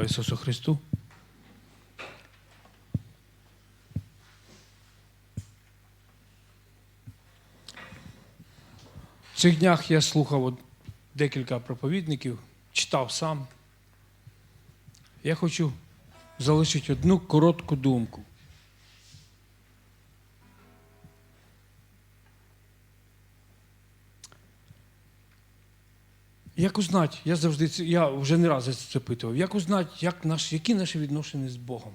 Слава Ісусу Христу! В цих днях я слухав декілька проповідників, читав сам. Я хочу залишити одну коротку думку. Як узнати, я завжди це- я вже не раз це запитував, як узнати, як наш, які наші відношення з Богом?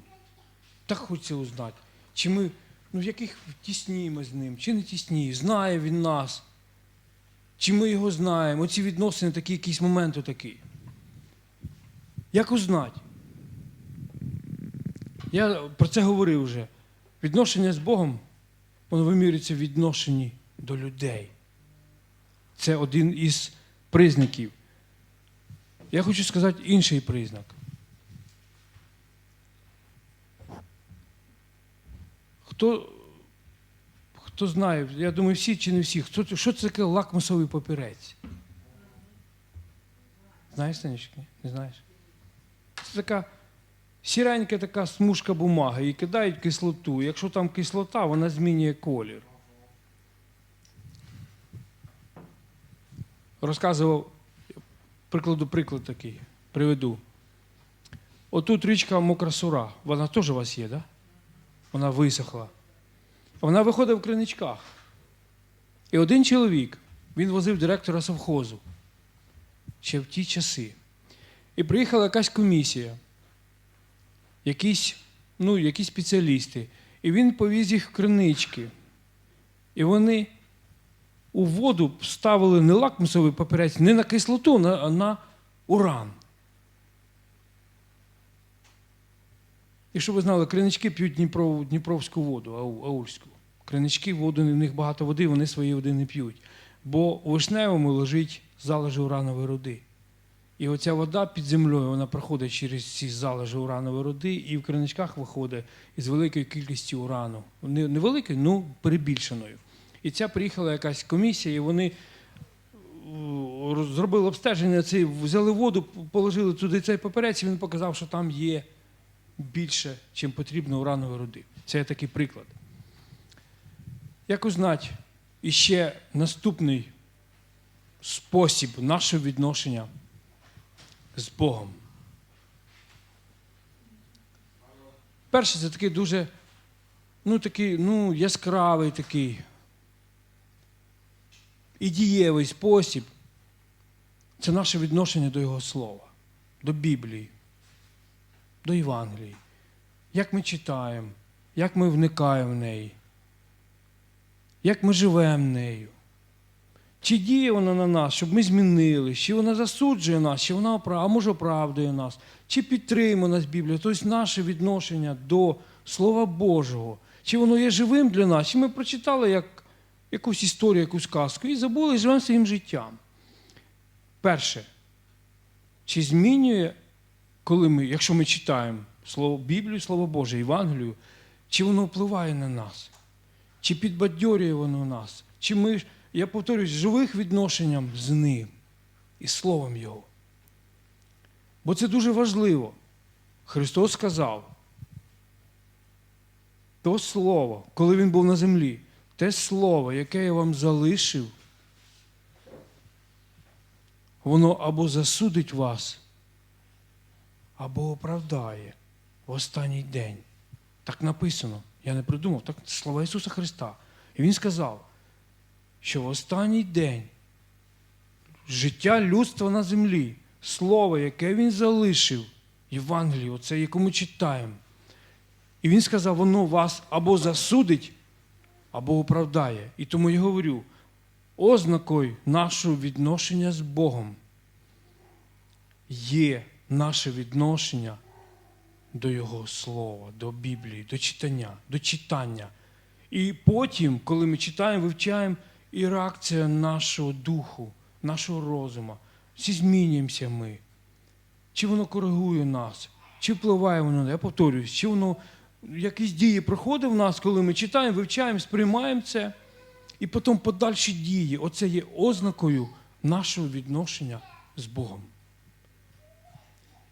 Так хочеться узнати. Чи ми, ну в яких тісні ми з ним, чи не тісні, знає він нас, чи ми його знаємо, оці відносини, такі якісь моменти такі. Як узнати? Я про це говорив вже. Відношення з Богом, воно вимірюється в відношенні до людей. Це один із признаків. Я хочу сказати інший признак. Хто, хто знає, я думаю, всі чи не всі, хто, що це таке лакмусовий папірець? Знаєш, Станічок? Не знаєш? Це така сіренька така смужка бумаги і кидають кислоту. Якщо там кислота, вона змінює колір. Розказував, прикладу, приклад такий, приведу. Отут річка Мокрасура, вона теж у вас є. Да? Вона висохла. Вона виходить в криничках. І один чоловік, він возив директора совхозу ще в ті часи. І приїхала якась комісія, якісь, ну, якісь спеціалісти. І він повіз їх в кринички. І вони у воду ставили не лакмусовий папірець, не на кислоту, а на уран. І щоб ви знали, кринички п'ють Дніпро, Дніпровську воду, аульську. Кринички, воду, в них багато води, вони свої води не п'ють. Бо у вишневому лежить залежи уранової руди. І оця вода під землею вона проходить через ці залежи уранової руди, і в криничках виходить із великою кількістю урану. Не великою, ну перебільшеною. І ця приїхала якась комісія, і вони зробили обстеження, цей, взяли воду, положили туди цей паперець, і він показав, що там є більше, чим потрібно уранової руди. Це такий приклад. Як узнати іще наступний спосіб нашого відношення з Богом? Перше, це такий дуже ну, такий, ну, яскравий такий і дієвий спосіб. Це наше відношення до Його Слова, до Біблії, до Євангелії. Як ми читаємо, як ми вникаємо в неї, як ми живемо нею. Чи діє вона на нас, щоб ми змінились, чи вона засуджує нас, чи вона а може оправдує нас, чи підтримує нас Біблія, тобто наше відношення до Слова Божого, чи воно є живим для нас, чи ми прочитали як якусь історію, якусь казку і забули і живемо своїм життям. Перше, чи змінює, коли ми, якщо ми читаємо Слово Біблію, Слово Боже, Євангелію, чи воно впливає на нас? Чи підбадьорює воно нас? Чи ми, я повторюсь, живих відношенням з ним і Словом Його? Бо це дуже важливо. Христос сказав, то слово, коли Він був на землі, те слово, яке я вам залишив, воно або засудить вас, або оправдає в останній день. Так написано. Я не придумав, так слова Ісуса Христа. І Він сказав, що в останній день життя людства на землі, слово, яке Він залишив, Євангелію, оце, яку ми читаємо. І Він сказав, воно вас або засудить, або оправдає. І тому я говорю, ознакою нашого відношення з Богом є наше відношення до Його Слова, до Біблії, до читання, до читання. І потім, коли ми читаємо, вивчаємо, і реакція нашого духу, нашого розуму, чи змінюємося ми, чи воно коригує нас, чи впливає воно, я повторююсь, чи воно якісь дії проходить в нас, коли ми читаємо, вивчаємо, сприймаємо це, і потім подальші дії. Оце є ознакою нашого відношення з Богом.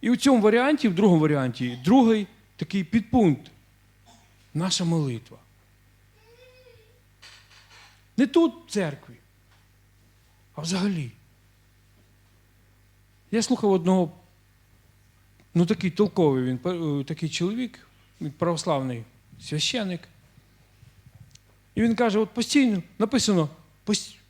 І у цьому варіанті, в другому варіанті, другий такий підпункт наша молитва. Не тут в церкві, а взагалі. Я слухав одного, ну такий толковий він, е, такий чоловік, православний священик. І він каже: от постійно написано,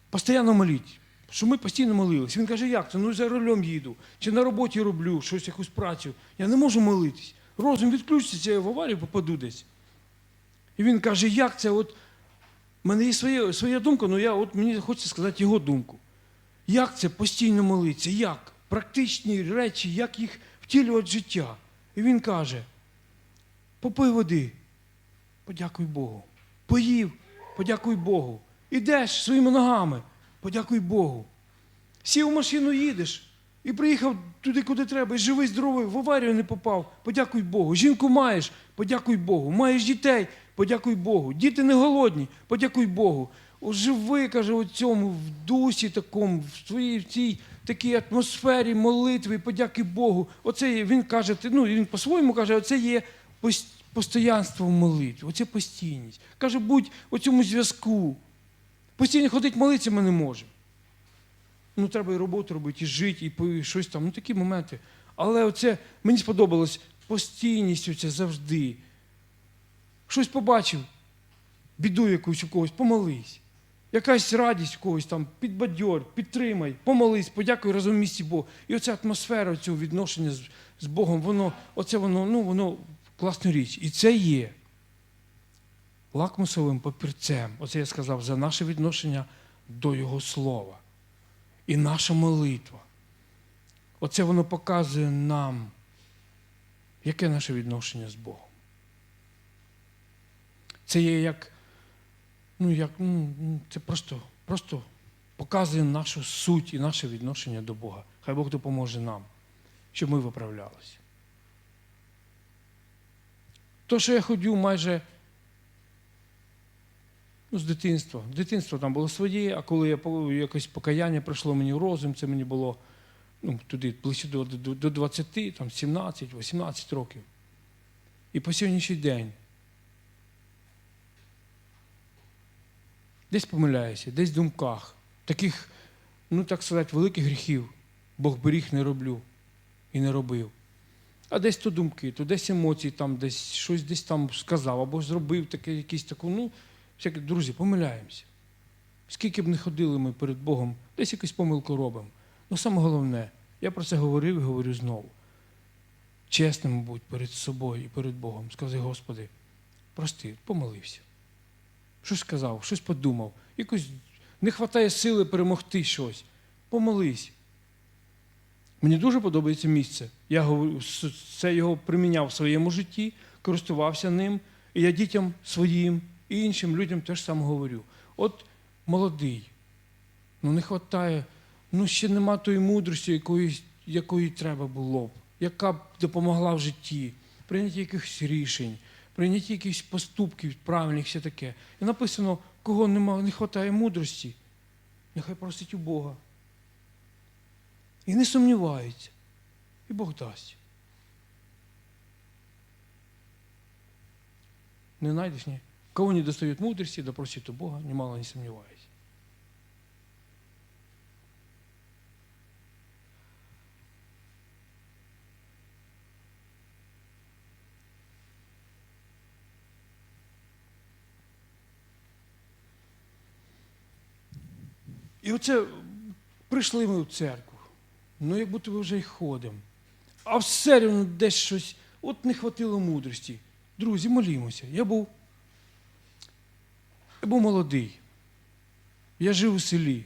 постійно моліть, що ми постійно молились. Він каже, як це? Ну за рулем їду, чи на роботі роблю щось, якусь працю. Я не можу молитись. Розум відключиться, я в аварію попаду десь. І він каже, як це? От в мене є своя, своя думка, але я, от мені хочеться сказати його думку. Як це постійно молитися? Як? Практичні речі, як їх втілювати в життя. І він каже: попий води, подякуй Богу. Поїв, подякуй Богу. Ідеш своїми ногами, подякуй Богу. Сів у машину їдеш і приїхав туди, куди треба, і живий, здоровий, в аварію не попав, подякуй Богу. Жінку маєш, подякуй Богу. Маєш дітей, подякуй Богу. Діти не голодні, подякуй Богу. Живи, каже, у цьому, в дусі такому, в своїй в цій такій атмосфері молитви, подяки Богу. Оце він каже, ну він по-своєму каже, оце є постоянство в молитві, оце постійність. Каже, будь у цьому зв'язку. Постійно ходить молитися ми не можемо. Ну, треба і роботу робити, і жити, і щось там. Ну, такі моменти. Але оце мені сподобалось постійність оця завжди. Щось побачив, біду якусь у когось, помолись. Якась радість у когось там, підбадьор, підтримай, помолись, подякуй разом в місті Богу. І оця атмосфера цього відношення з Богом, воно, оце воно, ну, воно класна річ. І це є лакмусовим папірцем. Оце я сказав за наше відношення до Його Слова. І наша молитва. Оце воно показує нам, яке наше відношення з Богом. Це є як, ну, як, ну, це просто, просто показує нашу суть і наше відношення до Бога. Хай Бог допоможе нам, щоб ми виправлялися. То, що я ходю майже ну, з дитинства. Дитинство там було своє, а коли я якось покаяння прийшло мені в розум, це мені було ну, туди ближче до, до, до 20, там, 17, 18 років. І по сьогоднішній день десь помиляюся, десь в думках, таких, ну так сказати, великих гріхів Бог беріг не роблю і не робив. А десь то думки, то десь емоції, там десь щось десь там сказав або зробив таке, якісь таку, ну, всякі, друзі, помиляємося. Скільки б не ходили ми перед Богом, десь якусь помилку робимо. Ну, саме головне, я про це говорив і говорю знову. Чесним будь перед собою і перед Богом. Скажи, Господи, прости, помолився. Щось сказав, щось подумав, якось не вистачає сили перемогти щось. Помолись. Мені дуже подобається місце. Я це його приміняв в своєму житті, користувався ним, і я дітям своїм і іншим людям теж саме говорю. От молодий, ну не вистачає, ну ще нема тої мудрості, якої, якої треба було б, яка б допомогла в житті, прийняття якихось рішень, прийняття якихось поступків правильних, все таке. І написано, кого нема, не вистачає мудрості, нехай просить у Бога. І не сумнівається. І Бог дасть. Не знайдеш, ні? Кого не достает мудрости, да просит у Бога, немало не сомневаясь. І оце прийшли ми в церкву. Ну, як будто би вже й ходимо. А все рівно десь щось, от не хватило мудрості. Друзі, молімося. Я був, я був молодий. Я жив у селі.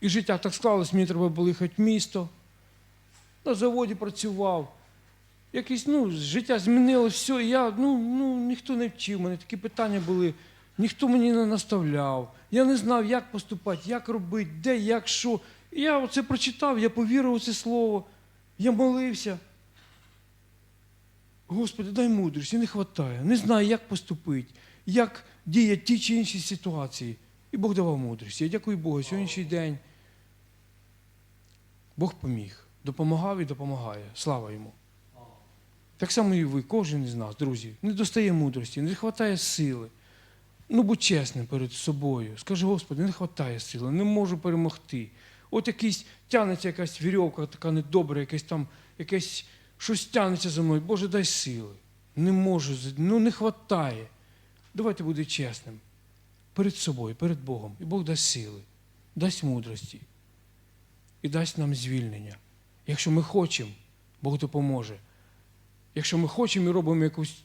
І життя так склалось, мені треба було їхати в місто. На заводі працював. Якесь, ну, життя змінилось, все, і я, ну, ну, ніхто не вчив мене, такі питання були, ніхто мені не наставляв. Я не знав, як поступати, як робити, де, як, що. І я оце прочитав, я повірив у це слово, я молився. Господи, дай мудрості, не вистачає. Не знаю, як поступити, як діяти ті чи інші ситуації. І Бог давав мудрість. Я дякую Богу, сьогоднішній день Бог поміг. допомагав і допомагає. Слава йому. Так само і ви, кожен із нас, друзі, не достає мудрості, не вистачає сили. Ну, будь чесним перед собою. Скажи, Господи, не вистачає сили, не можу перемогти. От якийсь тягнеться якась вірьовка, така недобра, якесь там, якесь щось тягнеться за мною. Боже, дай сили. Не можу, ну не вистачає. Давайте бути чесним перед собою, перед Богом. І Бог дасть сили, дасть мудрості і дасть нам звільнення. Якщо ми хочемо, Бог допоможе. Якщо ми хочемо і робимо якусь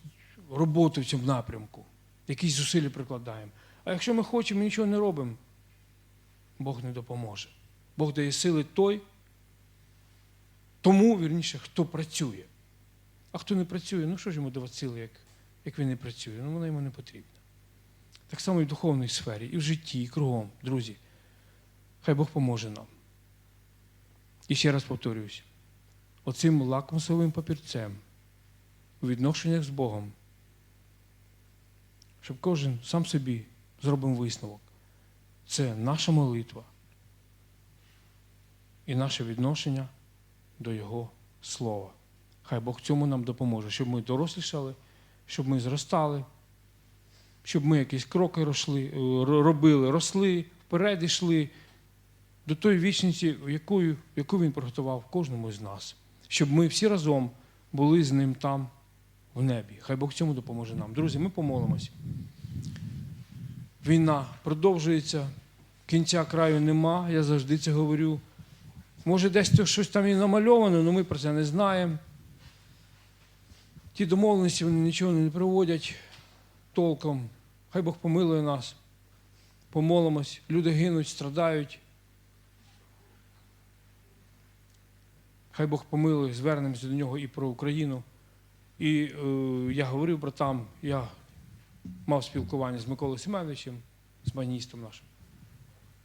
роботу в цьому напрямку, якісь зусилля прикладаємо. А якщо ми хочемо і нічого не робимо, Бог не допоможе. Бог дає сили той, тому, вірніше, хто працює. А хто не працює, ну що ж йому давати сили, як, як він не працює? Ну вона йому не потрібна. Так само і в духовній сфері, і в житті, і кругом, друзі. Хай Бог поможе нам. І ще раз повторююсь, оцим лакмусовим папірцем у відношеннях з Богом, щоб кожен сам собі зробив висновок. Це наша молитва і наше відношення до Його Слова. Хай Бог цьому нам допоможе, щоб ми дорослішали, щоб ми зростали, щоб ми якісь кроки росли, е, робили, росли, вперед йшли до тої вічності, яку, яку він приготував кожному з нас, щоб ми всі разом були з ним там, в небі. Хай Бог цьому допоможе нам. Друзі, ми помолимось. Війна продовжується, кінця краю нема, я завжди це говорю. Може, десь щось там і намальовано, але ми про це не знаємо. Ті домовленості вони нічого не приводять толком. Хай Бог помилує нас. Помолимось. Люди гинуть, страдають. Хай Бог помилує, звернемося до нього і про Україну. І е, я говорив про там, я мав спілкування з Миколою Семеновичем, з маністом нашим.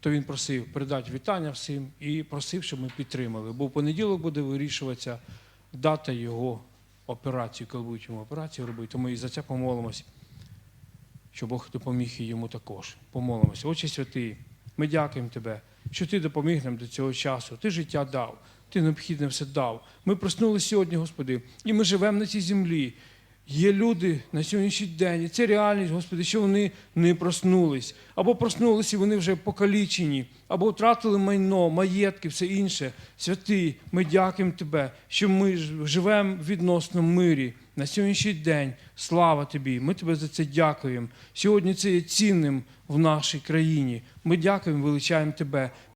То він просив передати вітання всім і просив, щоб ми підтримали. Бо в понеділок буде вирішуватися дата його операції, коли будуть йому операцію робити. Тому і за це помолимось, щоб Бог допоміг і йому також. Помолимося. Отче святий, ми дякуємо Тебе, що Ти допоміг нам до цього часу. Ти життя дав, Ти необхідне все дав. Ми проснулися сьогодні, Господи, і ми живемо на цій землі. Є люди на сьогоднішній день, і це реальність, Господи, що вони не проснулись. Або проснулися, і вони вже покалічені, або втратили майно, маєтки, все інше. Святий, ми дякуємо Тебе, що ми живемо в відносному мирі на сьогоднішній день. Слава Тобі! Ми Тебе за це дякуємо. Сьогодні це є цінним в нашій країні. Ми дякуємо, величаємо Тебе.